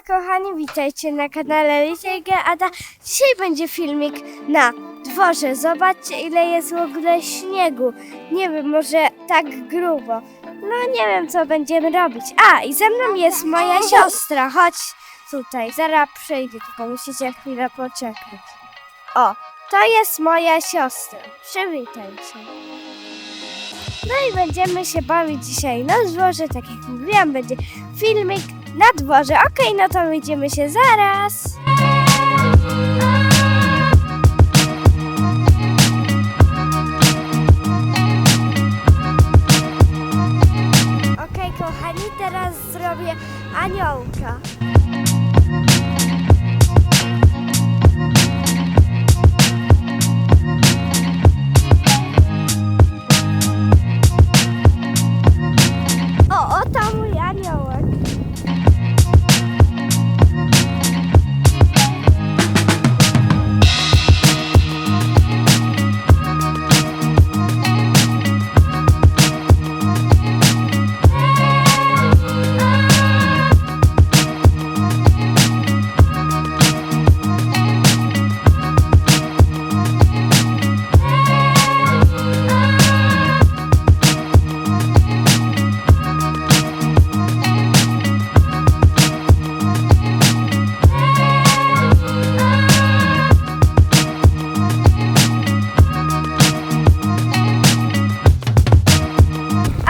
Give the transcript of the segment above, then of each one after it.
kochani, witajcie na kanale Litejka Ada. Dzisiaj będzie filmik na dworze. Zobaczcie ile jest w ogóle śniegu. Nie wiem, może tak grubo. No nie wiem co będziemy robić. A, i ze mną jest moja siostra. Chodź tutaj, zaraz przyjdzie, tylko musicie chwilę poczekać. O, to jest moja siostra. Przywitaj. No i będziemy się bawić dzisiaj na dworze, tak jak mówiłam, będzie filmik na dworze. Okej, no to widzimy się zaraz. Okej, kochani, teraz zrobię aniołka.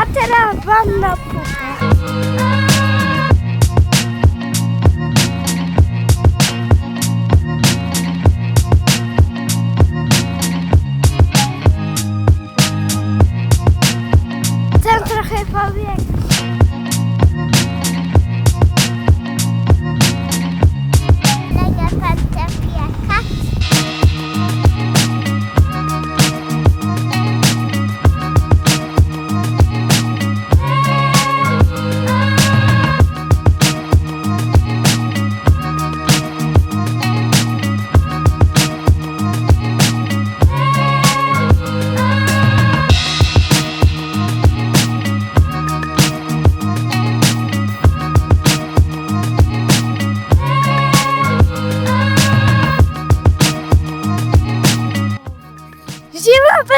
A teraz wam na pupę.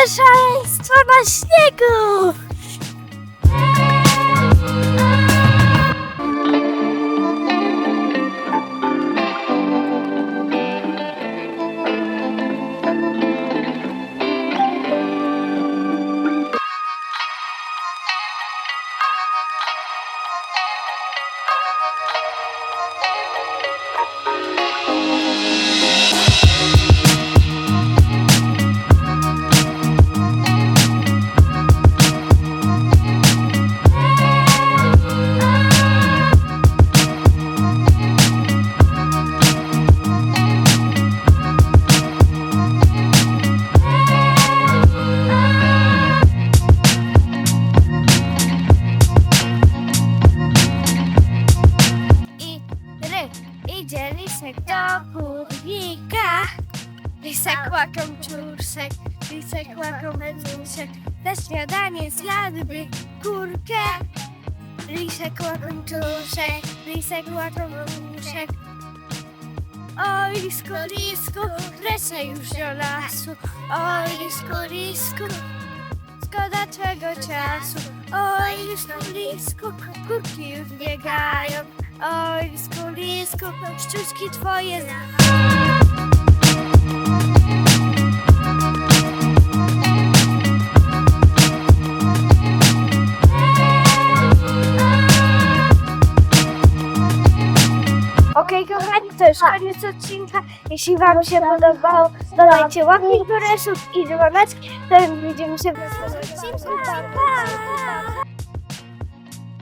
Zimowe szaleństwo na śniegu! I do kurnika. Lisek łaką czursek, lisek łaką czursek. Na śniadanie zjadłby kurkę. Lisek łaką czursek, lisek łaką czursek. Oj, lisku, lisku, wracaj już do lasu. Oj, lisku, lisku, szkoda twego czasu. Oj, lisku, lisku, kurki już biegają. Oj, lisku, lisku, szczuczki twoje Okej, kochani, to już koniec odcinka. Jeśli Wam się podobało, dodajcie łapki do górę, i dzwoneczki. To widzimy się w następnym odcinku.